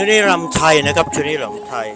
ชุดนี้รำไทยนะครับชุดนี้ลำไทย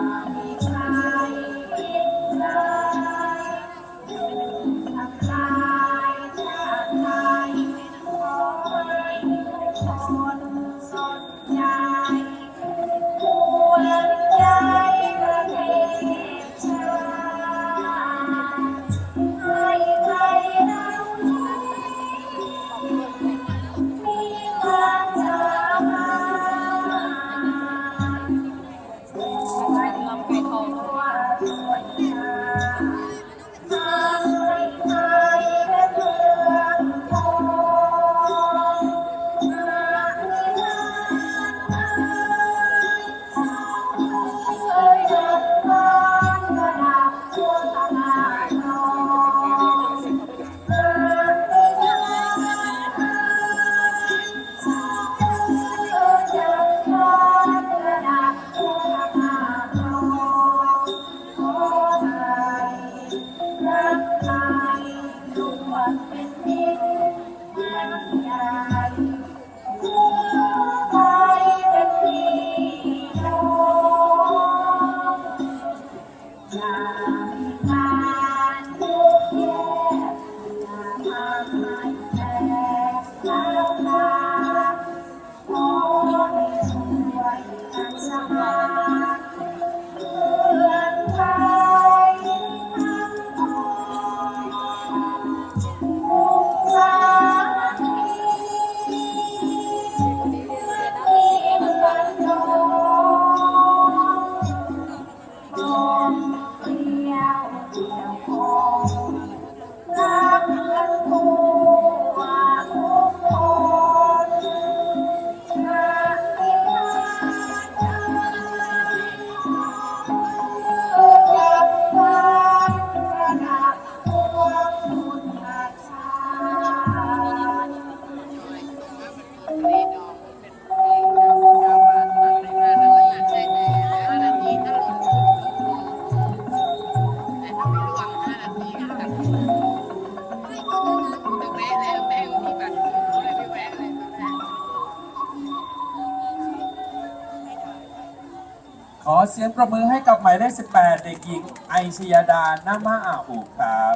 ล ございます。 ขอเสียงประมือให้กับหมายเลข18 เด็กหญิงไอชยดา นามาอาอุครับ